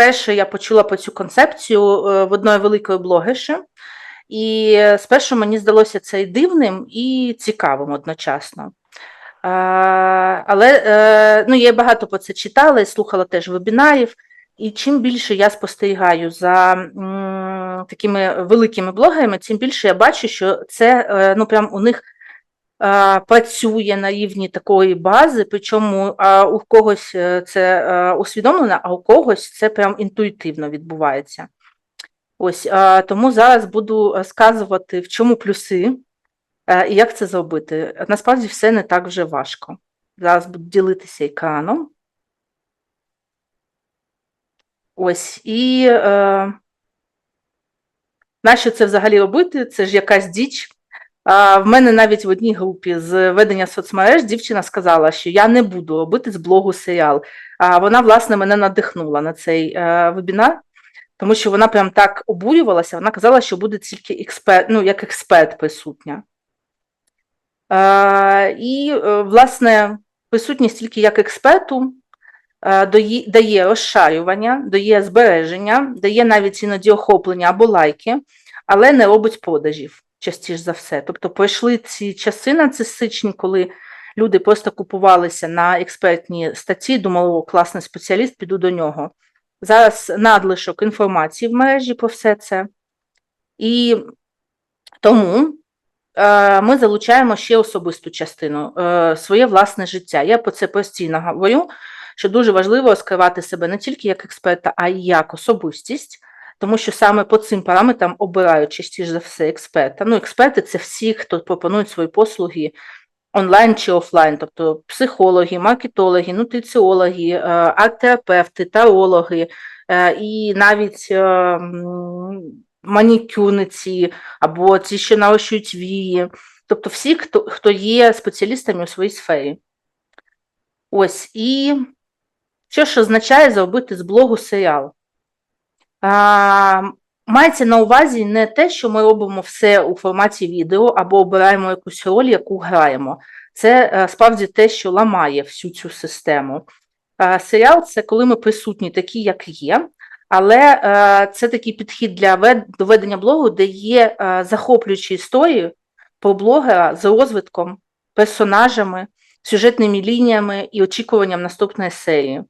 вперше я почула про цю концепцію е, в одної великої блогерші, і спершу мені здалося це і дивним, і цікавим одночасно. Але е, ну, я багато про це читала і слухала теж вебінарів. І чим більше я спостерігаю за м, такими великими блогерами, тим більше я бачу, що це е, ну прям у них працює на рівні такої бази, причому е, у когось е, це е, усвідомлено, а у когось це прям інтуїтивно відбувається. Ось е, тому зараз буду розказувати, в чому плюси е, і як це зробити. Насправді все не так вже важко. Зараз буду ділитися екраном. Ось, і е, нащо це взагалі робити? Це ж якась діч. В мене навіть в одній групі з ведення соцмереж дівчина сказала, що я не буду робити з блогу серіал. А вона, власне, мене надихнула на цей е, вебінар, тому що вона прям так обурювалася, вона казала, що буде тільки експерт, ну, як експерт присутня. І, е, власне, присутність тільки як експерту е, дає розшарювання, дає збереження, дає навіть іноді охоплення або лайки, але не робить продажів частіше за все. Тобто пройшли ці часи нацистичні, коли люди просто купувалися на експертні статті, думали, о, класний спеціаліст, піду до нього. Зараз надлишок інформації в мережі про все це. І тому е, ми залучаємо ще особисту частину, е, своє власне життя. Я про це постійно говорю, що дуже важливо розкривати себе не тільки як експерта, а й як особистість, тому що саме по цим параметрам обирають частіше за все експерта. Ну, експерти це всі, хто пропонують свої послуги онлайн чи офлайн, тобто психологи, маркетологи, нутриціологи, е, арт-терапевти, тарологи е, і навіть е, манікюрниці або ті, що нарощують вії, тобто всі, хто, хто є спеціалістами у своїй сфері. Ось, і що ж означає зробити з блогу серіал? Мається на увазі не те, що ми робимо все у форматі відео або обираємо якусь роль, яку граємо. Це е, справді те, що ламає всю цю систему. Е, Серіал це коли ми присутні такі, як є, але е, це такий підхід для вед- до ведення блогу, де є захоплюючі історії про блогера з розвитком, персонажами, сюжетними лініями і очікуванням наступної серії.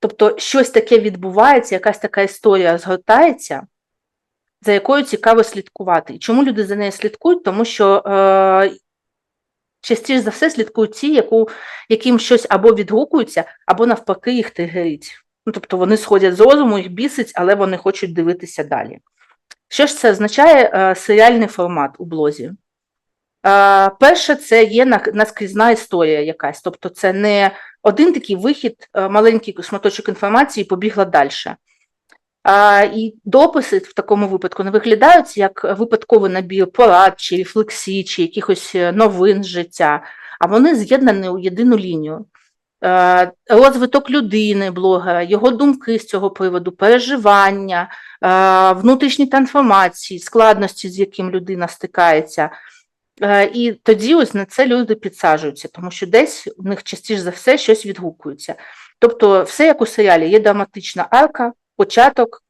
Тобто щось таке відбувається, якась така історія розгортається, за якою цікаво слідкувати. І чому люди за нею слідкують? Тому що е, частіше за все слідкують ті, яку, яким щось або відгукується, або навпаки їх тригерить. Ну, тобто вони сходять з розуму, їх бісить, але вони хочуть дивитися далі. Що ж це означає е, серіальний формат у блозі? Е, перше, це є наскрізна історія якась, тобто це не один такий вихід, е, маленький шматочок інформації, побігла далі. І дописи в такому випадку не виглядають як випадковий набір порад, чи рефлексій, чи якихось е, новин життя, а вони з'єднані у єдину лінію. Е, Розвиток людини, блогера, його думки з цього приводу, переживання, е, внутрішні трансформації, складності, з яким людина стикається. Е, І тоді ось на це люди підсаджуються, тому що десь у них частіше за все щось відгукується. Тобто, все як у серіалі, є драматична арка, початок,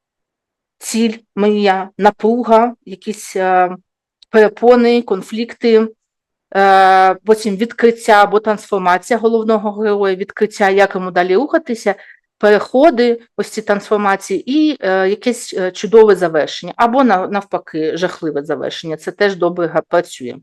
ціль, мрія, напруга, якісь е, перепони, конфлікти, е, потім відкриття або трансформація головного героя, відкриття, як йому далі рухатися, переходи, ось ці трансформації, і е, якесь чудове завершення, або на- навпаки, жахливе завершення. Це теж добре працює.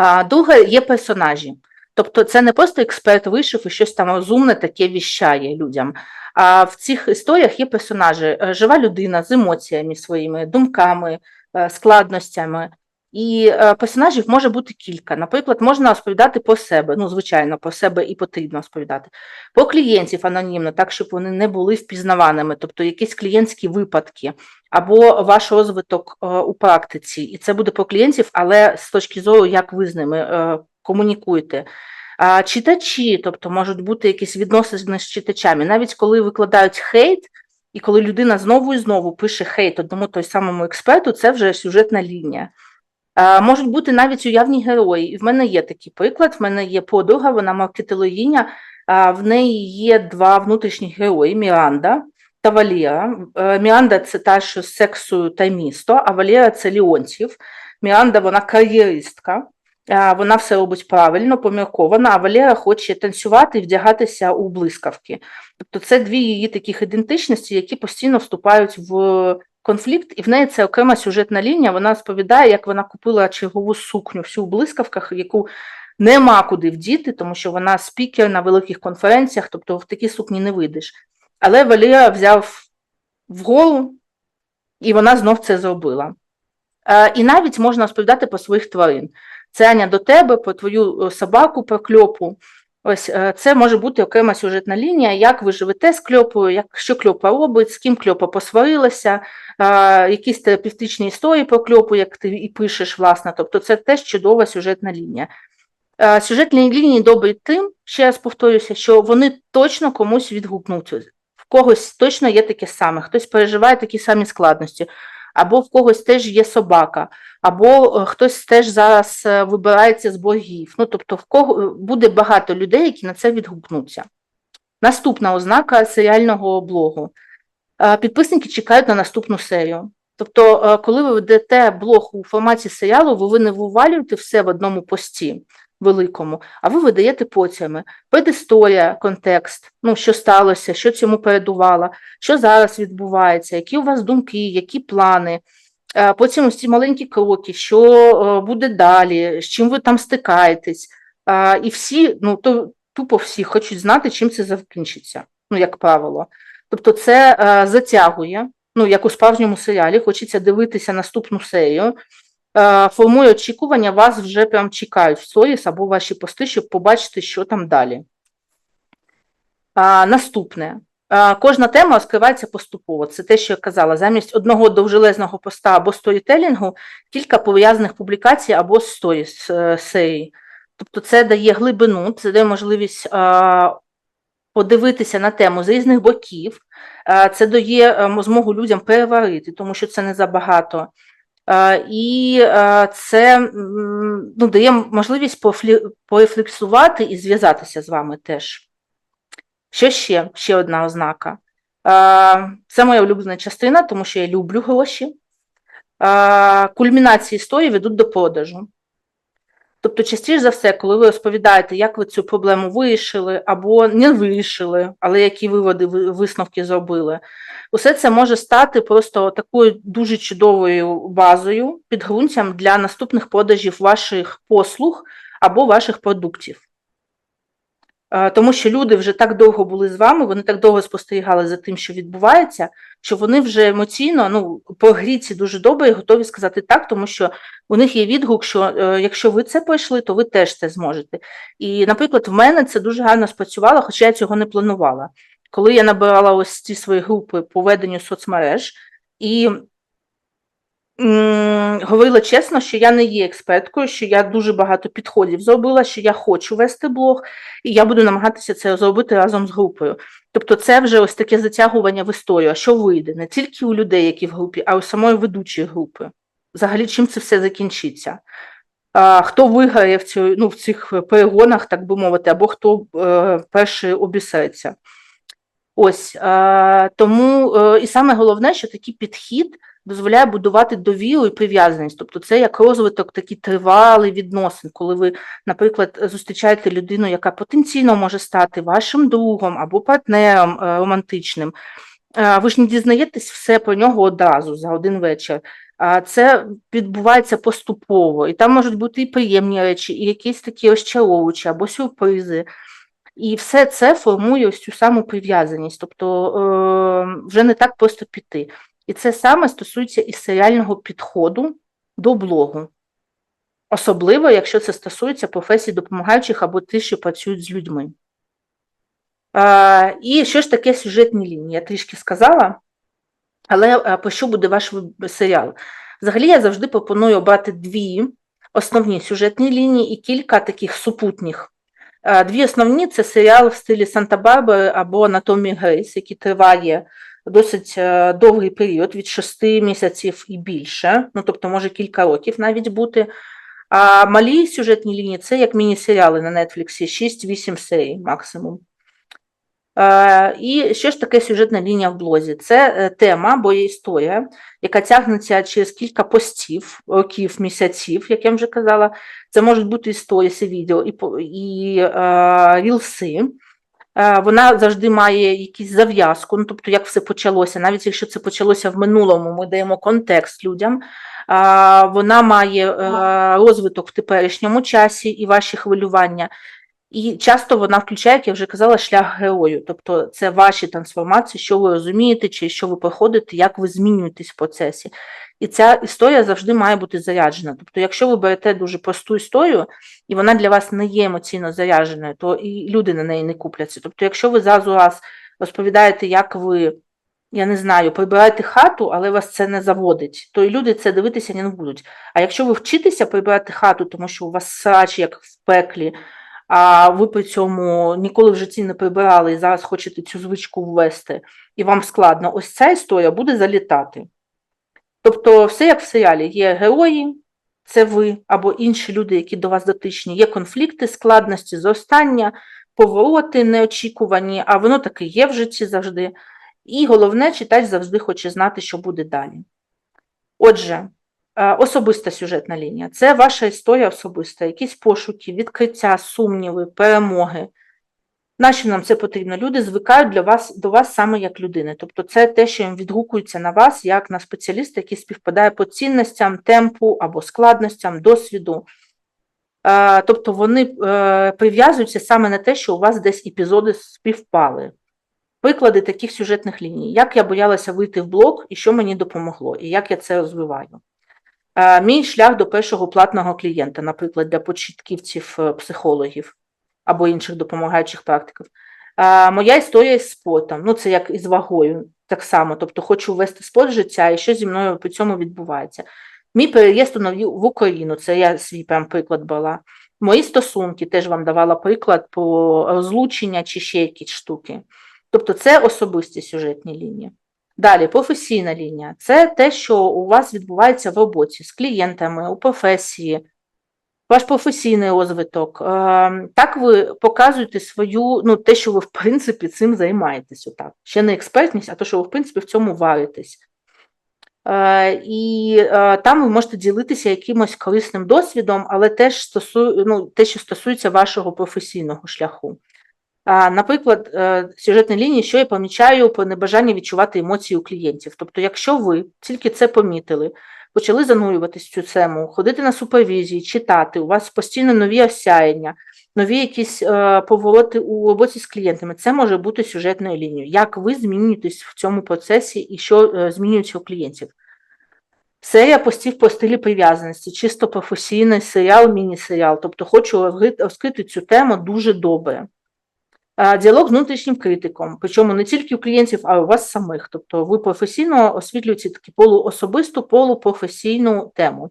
А, друге, є персонажі. Тобто це не просто експерт вийшов і щось там розумне таке віщає людям. А в цих історіях є персонажі, е, жива людина з емоціями своїми, думками, е, складностями. І е, персонажів може бути кілька. Наприклад, можна розповідати про себе, ну, звичайно, про себе і потрібно розповідати, про клієнтів анонімно, так, щоб вони не були впізнаваними, тобто якісь клієнтські випадки, або ваш розвиток е, у практиці. І це буде про клієнтів, але з точки зору, як ви з ними е, комунікуєте. Читачі, тобто можуть бути якісь відносини з читачами, навіть коли викладають хейт, і коли людина знову і знову пише хейт одному той самому експерту, це вже сюжетна лінія. Можуть бути навіть уявні герої. І в мене є такий приклад. В мене є подруга, вона маркетологиня, а в неї є два внутрішні герої: Міранда. Та Валера. Е, Міранда це та, що з сексу та місто, а Валера це Леонтів. Міранда вона кар'єристка, вона все робить правильно, поміркована, а Валера хоче танцювати і вдягатися у блискавки. Тобто це дві її таких ідентичності, які постійно вступають в конфлікт, і в неї це окрема сюжетна лінія. Вона розповідає, як вона купила чергову сукню всю в блискавках, яку нема куди вдіти, тому що вона спікер на великих конференціях, тобто в такі сукні не вийдеш. Але Валера взяв вгору, і вона знов це зробила. Е, І навіть можна розповідати про своїх тварин. Це Аня до тебе, про твою е, собаку, про кльопу. Ось е, це може бути окрема сюжетна лінія, як ви живете з кльопою, як, що кльопа робить, з ким кльопа посварилася, е, якісь терапевтичні історії про кльопу, як ти і пишеш, власне. Тобто це теж чудова сюжетна лінія. Е, Сюжетні лінії добрі тим, ще раз повторюся, що вони точно комусь відгукнуться. Когось точно є таке саме, хтось переживає такі самі складності, або в когось теж є собака, або е, хтось теж зараз е, вибирається з боргів. Ну, тобто, в кого е, буде багато людей, які на це відгукнуться. Наступна ознака серіального блогу. Підписники чекають на наступну серію. Тобто, коли ви ведете блог у форматі серіалу, ви не вивалюєте все в одному пості великому, а ви видаєте потями. Предісторія, контекст, ну, що сталося, що цьому передувало, що зараз відбувається, які у вас думки, які плани. Потім ось ці маленькі кроки, що е, буде далі, з чим ви там стикаєтесь. І всі, ну то тупо всі хочуть знати, чим це закінчиться, ну, як правило. Тобто, це е, затягує, ну, як у справжньому серіалі, хочеться дивитися наступну серію. Е, Формує очікування, вас вже прям чекають в сторіс або ваші пости, щоб побачити, що там далі. А, Наступне. А, Кожна тема розкривається поступово. Це те, що я казала. Замість одного довжелезного поста або сторітелінгу кілька пов'язаних публікацій або сторіс е, серій. Тобто це дає глибину, це дає можливість а, подивитися на тему з різних боків. Це дає е, змогу людям переварити, тому що це не забагато. Е, І е, це ну, дає можливість порефлексувати і зв'язатися з вами теж. Що ще? Ще одна ознака. Е, Це моя улюблена частина, тому що я люблю гроші. Кульмінації історії ведуть до продажу. Тобто, частіше за все, коли ви розповідаєте, як ви цю проблему вирішили або не вирішили, але які виводи висновки зробили, усе це може стати просто такою дуже чудовою базою, підґрунтям для наступних продажів ваших послуг або ваших продуктів. Е, Тому що люди вже так довго були з вами, вони так довго спостерігали за тим, що відбувається, що вони вже емоційно ну, прогріться дуже добре і готові сказати так, тому що у них є відгук, що е, якщо ви це пройшли, то ви теж це зможете. І, наприклад, в мене це дуже гарно спрацювало, хоча я цього не планувала. Коли я набирала ось ці свої групи по веденню соцмереж і говорила чесно, що я не є експерткою, що я дуже багато підходів зробила, що я хочу вести блог, і я буду намагатися це зробити разом з групою. Тобто, це вже ось таке затягування в історію, а що вийде не тільки у людей, які в групі, а й у самої ведучої групи. Взагалі, чим це все закінчиться? А, хто виграє в, цю, ну, в цих перегонах, так би мовити, або хто е, перший обісеться. Ось е, тому е, і саме головне, що такий підхід дозволяє будувати довіру і прив'язаність. Тобто, це як розвиток такий тривалий відносин, коли ви, наприклад, зустрічаєте людину, яка потенційно може стати вашим другом або партнером е, романтичним. Ви ж не дізнаєтесь все про нього одразу за один вечір. А це відбувається поступово, і там можуть бути і приємні речі, і якісь такі розчаровуючі або сюрпризи. І все це формує ось цю саму прив'язаність, тобто е, вже не так просто піти. І це саме стосується і серіального підходу до блогу. Особливо, якщо це стосується професій допомагаючих або тих, що працюють з людьми. Е, і що ж таке сюжетні лінії? Я трішки сказала, але е, про що буде ваш серіал? Взагалі, я завжди пропоную обрати дві основні сюжетні лінії і кілька таких супутніх. Е, Дві основні це серіал в стилі Санта-Барбари або Анатомії Грейс, який триває досить е, довгий період, від 6 місяців і більше, ну тобто може кілька років навіть бути. А малі сюжетні лінії це як міні-серіали на Netflix, 6-8 серій максимум. Е, І що ж таке сюжетна лінія в блозі? Це е, тема або є історія, яка тягнеться через кілька постів, років, місяців, як я вже казала. Це можуть бути історії, відео і, і е, рілси. Е, Вона завжди має якусь зав'язку, ну, тобто як все почалося, навіть якщо це почалося в минулому, ми даємо контекст людям. Вона має е, розвиток в теперішньому часі і ваші хвилювання. І часто вона включає, як я вже казала, шлях герою. Тобто це ваші трансформації, що ви розумієте, чи що ви проходите, як ви змінюєтесь в процесі. І ця історія завжди має бути заряджена. Тобто, якщо ви берете дуже просту історію, і вона для вас не є емоційно зарядженою, то і люди на неї не купляться. Тобто, якщо ви зразу раз розповідаєте, як ви, я не знаю, прибираєте хату, але вас це не заводить, то і люди це дивитися не будуть. А якщо ви вчитеся прибирати хату, тому що у вас срач як в пеклі, а ви при цьому ніколи в житті не прибирали і зараз хочете цю звичку ввести, і вам складно, ось ця історія буде залітати. Тобто, все як в серіалі, є герої, це ви або інші люди, які до вас дотичні, є конфлікти, складності, зростання, повороти неочікувані, а воно таки є в житті завжди. І головне, читач завжди хоче знати, що буде далі. Отже, е, особиста сюжетна лінія це ваша історія особиста, якісь пошуки, відкриття, сумніви, перемоги. Нащо нам це потрібно? Люди звикають для вас, до вас саме як людини. Тобто це те, що їм відгукується на вас, як на спеціаліста, який співпадає по цінностям, темпу або складностям, досвіду. Е, Тобто вони е, прив'язуються саме на те, що у вас десь епізоди співпали. Приклади таких сюжетних ліній. Як я боялася вийти в блог і що мені допомогло, і як я це розвиваю. Е, Мій шлях до першого платного клієнта, наприклад, для початківців психологів або інших допомагаючих практиків. Е, Моя історія з спортом, ну це як із вагою, так само. Тобто хочу ввести спорт в життя і що зі мною при цьому відбувається. Мій переїзд в Україну, це я свій прям приклад брала. Мої стосунки теж вам давала приклад про розлучення чи ще якісь штуки. Тобто це особисті сюжетні лінії. Далі, професійна лінія це те, що у вас відбувається в роботі з клієнтами, у професії, ваш професійний розвиток. Е, Так ви показуєте свою, ну, те, що ви, в принципі, цим займаєтесь. Отак. Ще не експертність, а те, що ви, в принципі, в цьому варитесь. Е, І е, там ви можете ділитися якимось корисним досвідом, але теж стосу, ну, те, що стосується вашого професійного шляху. Наприклад, сюжетні лінії, що я помічаю по небажанні відчувати емоції у клієнтів. Тобто, якщо ви тільки це помітили, почали занурюватись цю тему, ходити на супервізії, читати, у вас постійно нові осяяння, нові якісь е, повороти у роботі з клієнтами, це може бути сюжетною лінією. Як ви змінюєтесь в цьому процесі і що е, змінюється у клієнтів? Серія постів по стилі прив'язаності, чисто професійний серіал, міні-серіал. Тобто хочу розкрити цю тему дуже добре. А, Діалог з внутрішнім критиком, причому не тільки у клієнтів, а й у вас самих. Тобто ви професійно освітлюєте таку полуособисту, полупрофесійну тему.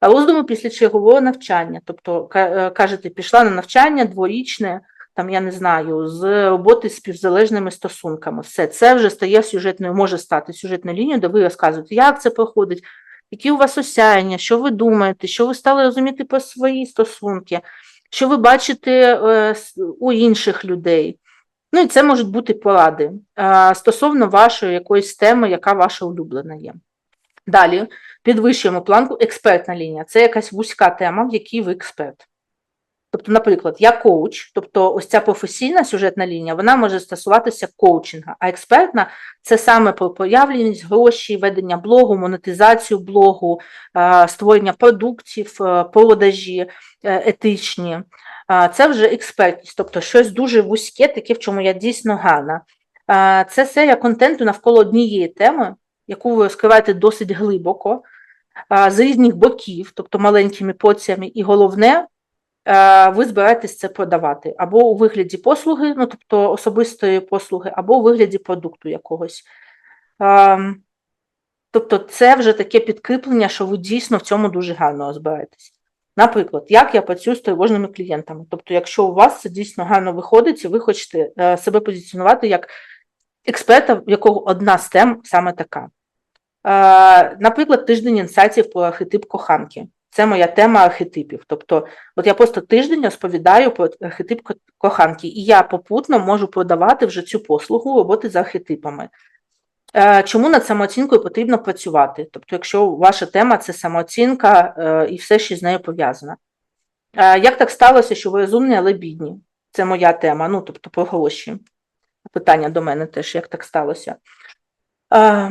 Роздуми після чергового навчання, тобто е, кажете, пішла на навчання дворічне, там я не знаю, з роботи з співзалежними стосунками. Все це вже стає сюжетною, може стати сюжетною лінією, де ви розказуєте, як це проходить, які у вас осяяння, що ви думаєте, що ви стали розуміти про свої стосунки, що ви бачите е, у інших людей. Ну і це можуть бути поради е, стосовно вашої якоїсь теми, яка ваша улюблена є. Далі підвищуємо планку експертна лінія. Це якась вузька тема, в якій ви експерт. Тобто, наприклад, я коуч, тобто ось ця професійна сюжетна лінія, вона може стосуватися коучинга, а експертна це саме про проявленість, гроші, ведення блогу, монетизацію блогу, створення продуктів, е, продажі е, етичні. Це вже експертність, тобто щось дуже вузьке, таке, в чому я дійсно гарна. Це серія контенту навколо однієї теми, яку ви розкриваєте досить глибоко, з різних боків, тобто маленькими порціями, і головне, ви збираєтесь це продавати або у вигляді послуги, ну тобто особистої послуги, або у вигляді продукту якогось. Ем, Тобто, це вже таке підкріплення, що ви дійсно в цьому дуже гарно розбираєтесь. Наприклад, як я працюю з тривожними клієнтами. Тобто, якщо у вас це дійсно гарно виходить, і ви хочете е, себе позиціонувати як експерта, в якого одна з тем саме така. Е, Наприклад, тиждень інсайтів про архетип коханки. Це моя тема архетипів. Тобто, от я просто тиждень розповідаю про архетип коханки, і я попутно можу продавати вже цю послугу роботи з архетипами. Е, Чому над самооцінкою потрібно працювати? Тобто, якщо ваша тема це самооцінка е, і все, що з нею пов'язано. Е, Як так сталося, що ви розумні, але бідні? Це моя тема, ну тобто про гроші. Питання до мене теж, як так сталося. Е,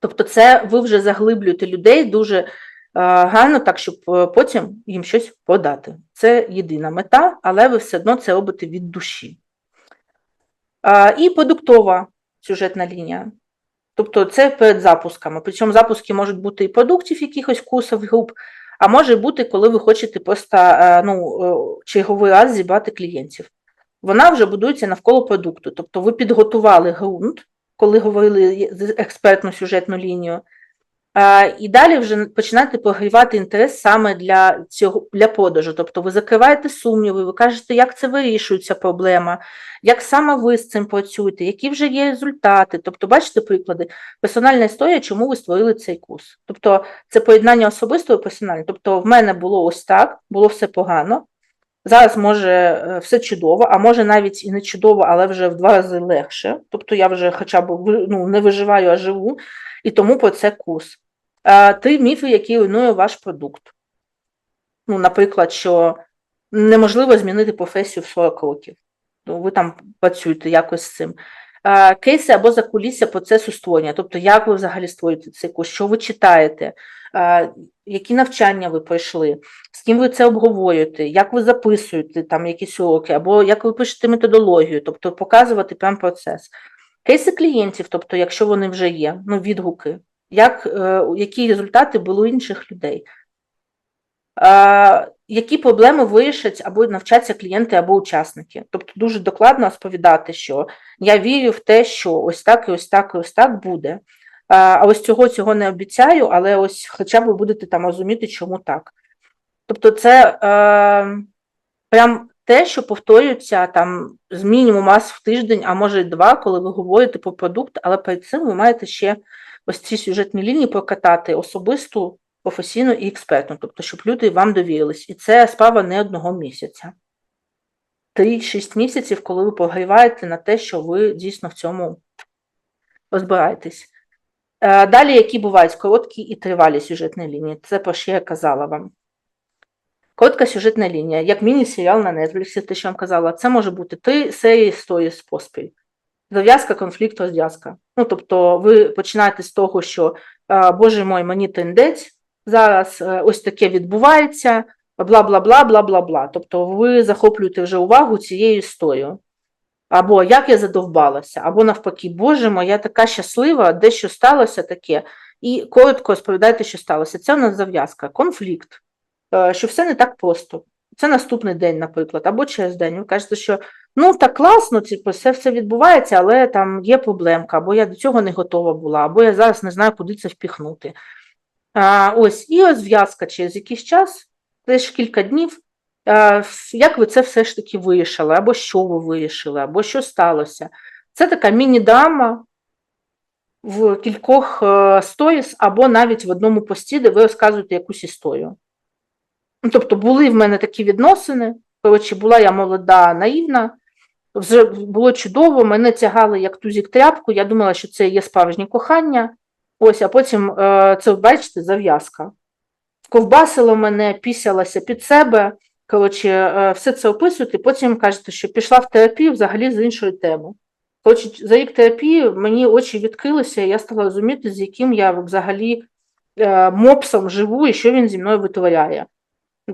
Тобто, це ви вже заглиблюєте людей дуже гарно, так, щоб е, потім їм щось подати. Це єдина мета, але ви все одно це робите від душі. Е, І продуктова сюжетна лінія. Тобто це перед запусками. Причому запуски можуть бути і продуктів якихось курсів, груп, а може бути, коли ви хочете просто е, ну, е, черговий раз зібрати клієнтів. Вона вже будується навколо продукту. Тобто ви підготували ґрунт, коли говорили з експертну сюжетну лінію, е, і далі вже починаєте прогрівати інтерес саме для цього для продажу. Тобто ви закриваєте сумніви, ви кажете, як це вирішується проблема, як саме ви з цим працюєте, які вже є результати. Тобто, бачите приклади, персональна історія, чому ви створили цей курс. Тобто, це поєднання особистого і персонального. Тобто, в мене було ось так, було все погано. Зараз може е, все чудово, а може навіть і не чудово, але вже в два рази легше. Тобто я вже хоча б ну, не виживаю, а живу, і тому про це курс. Е, Три міфи, які руйнує ваш продукт. Ну, наприклад, що неможливо змінити професію в 40 років. Ну, ви там працюєте якось з цим. Е, Кейси або закулісся процесу створення, тобто як ви взагалі створюєте цей курс, що ви читаєте, е, які навчання ви пройшли, з ким ви це обговорюєте, як ви записуєте там якісь уроки, або як ви пишете методологію, тобто показувати прям процес. Кейси клієнтів, тобто, якщо вони вже є, ну, відгуки, як, е, які результати були у інших людей. Е, які проблеми вирішать або навчаться клієнти або учасники. Тобто дуже докладно розповідати, що я вірю в те, що ось так і ось так і ось так буде. А а ось цього цього не обіцяю, але ось хоча б ви будете там розуміти, чому так. Тобто, це е, прям те, що повторюється там з мінімум раз в тиждень, а може й два, коли ви говорите про продукт, але перед цим ви маєте ще ось ці сюжетні лінії прокатати особисту, професійну і експертну, тобто, щоб люди вам довірились. І це справа не одного місяця. 3-6 місяців, коли ви прогріваєте на те, що ви дійсно в цьому розбираєтесь. Е, Далі, які бувають короткі і тривалі сюжетні лінії, це про що я казала вам. Коротка сюжетна лінія, як міні-серіал на Netflix, те, що я вам казала, це може бути три серії історії поспіль. Зав'язка, конфлікт, розв'язка. Ну, тобто, ви починаєте з того, що Боже мой, мені тендець, зараз е, ось таке відбувається, бла бла бла бла бла бла. Тобто ви захоплюєте вже увагу цією історією. Або як я задовбалася, або навпаки, Боже мой, така щаслива, дещо сталося таке. І коротко розповідайте, що сталося. Це у нас зав'язка, конфлікт, е, що все не так просто. Це наступний день, наприклад, або через день. Ви кажете, що ну так класно, типу, все все відбувається, але там є проблемка, або я до цього не готова була, або я зараз не знаю, куди це впіхнути. А, ось, і розв'язка через якийсь час, теж кілька днів, а, як ви це все ж таки вирішили, або що ви вирішили, або що сталося. Це така міні-драма в кількох е, сторіс, або навіть в одному пості, де ви розказуєте якусь історію. Ну, Тобто були в мене такі відносини. Коротше, була я молода, наївна, вже було чудово, мене тягали як тузік тряпку, я думала, що це є справжнє кохання. Ось, а потім е, це, бачите, зав'язка. Ковбасило мене, пісялася під себе. Коротше, е, все це описуєте, потім кажете, що пішла в терапію взагалі з іншої теми. Коротше, за рік терапії мені очі відкрилися, і я стала розуміти, з яким я взагалі е, мопсом живу і що він зі мною витворяє.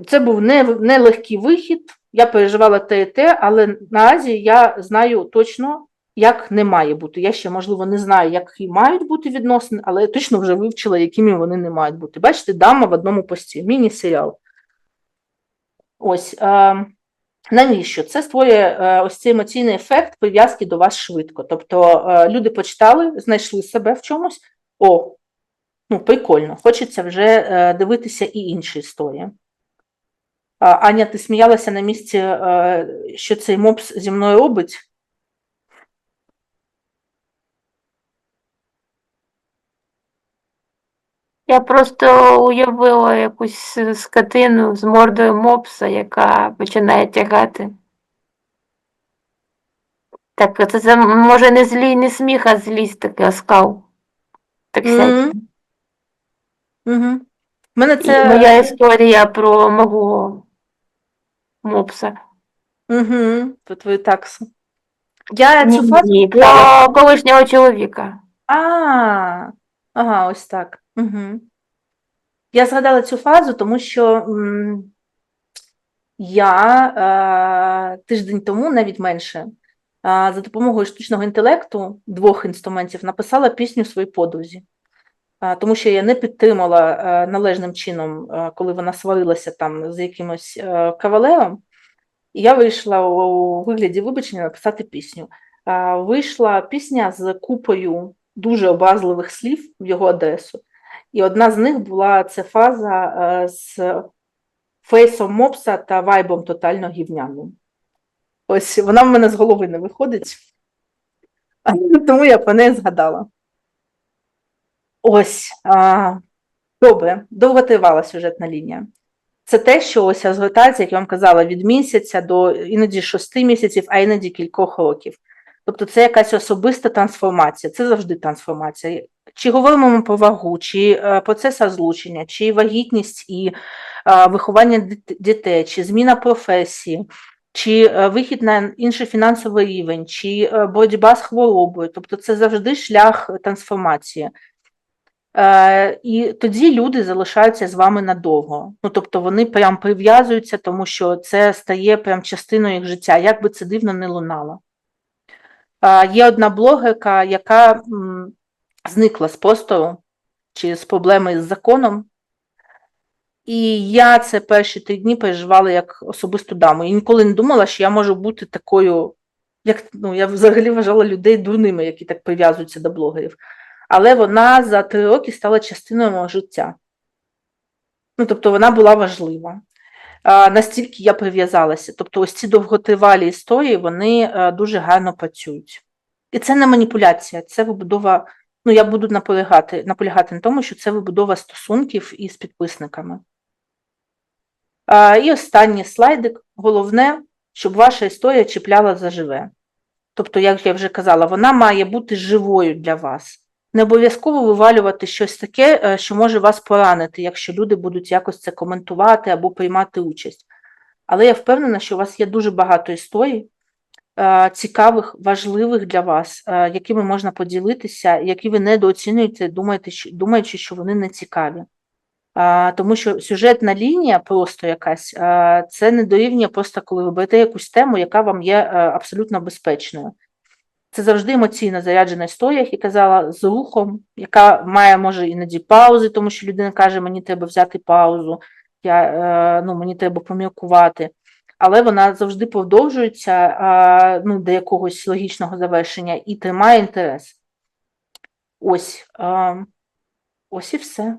Це був не, нелегкий вихід, я переживала те і те, але наразі я знаю точно, як не має бути. Я ще, можливо, не знаю, які мають бути відносини, але я точно вже вивчила, якими вони не мають бути. Бачите, дама в одному пості, міні-серіал. Ось. Е, навіщо? Це створює е, ось цей емоційний ефект прив'язки до вас швидко. Тобто е, люди почитали, знайшли себе в чомусь. О, ну, прикольно, хочеться вже е, дивитися і інші історії. Аня, ти сміялася на місці, е, що цей мопс зі мною робить? Я просто уявила якусь скотину з мордою мопса, яка починає тягати. Так, це, це може не злій, не сміх, а злість такий оскал. Так Мгм. сядь. Угу. В мене І це. моя історія про мого мопса. Угу. Про твою таксу. Я цю фазу. ні, про колишнього чоловіка. А, ага, ось так. Угу. Я згадала цю фазу, тому що м, я е, тиждень тому, навіть менше, е, за допомогою штучного інтелекту двох інструментів написала пісню своїй подрузі. Тому що я не підтримала е, належним чином, е, коли вона сварилася там з якимось е, кавалером. І я вийшла у вигляді вибачення написати пісню. Вийшла пісня з купою дуже образливих слів в його адресу. І одна з них була це фаза з фейсом мопса та вайбом тотально гівняним. Ось вона в мене з голови не виходить, тому я про неї згадала. Ось. А, добре, довго тривала сюжетна лінія. Це те, що ось розгортається, як я вам казала, від місяця до іноді шести місяців, а іноді кількох років. Тобто це якась особиста трансформація, це завжди трансформація. Чи говоримо ми про вагу, чи е, процес розлучення, чи вагітність і е, виховання дітей, чи зміна професії, чи е, вихід на інший фінансовий рівень, чи боротьба з хворобою. Тобто це завжди шлях трансформації. Е, і тоді люди залишаються з вами надовго. Ну, тобто вони прям прив'язуються, тому що це стає прям частиною їх життя, як би це дивно не лунало. Е, є одна блогерка, яка зникла з простору через проблеми з законом. І я це перші три дні переживала як особисту даму. І ніколи не думала, що я можу бути такою, як ну, я взагалі вважала людей дурними, які так прив'язуються до блогерів. Але вона за три роки стала частиною мого життя. Ну, тобто вона була важлива. Настільки я прив'язалася. Тобто, ось ці довготривалі історії вони е, дуже гарно працюють. І це не маніпуляція, це вибудова. Ну, я буду наполягати, наполягати на тому, що це вибудова стосунків із підписниками. І останній слайдик. Головне, щоб ваша історія чіпляла заживе. Тобто, як я вже казала, вона має бути живою для вас. Не обов'язково вивалювати щось таке, е, що може вас поранити, якщо люди будуть якось це коментувати або приймати участь. Але я впевнена, що у вас є дуже багато історій, е, цікавих, важливих для вас, е, якими можна поділитися, які ви недооцінюєте, думаючи, що вони не цікаві. Тому що сюжетна лінія просто якась, це не дорівнює просто, коли ви берете якусь тему, яка вам є абсолютно безпечною. Це завжди емоційно заряджена історія, як я казала, з рухом, яка має, може, іноді паузи, тому що людина каже, мені треба взяти паузу, я, е, ну, мені треба поміркувати. Але вона завжди продовжується ну, до якогось логічного завершення і тримає інтерес. Ось, ось і все.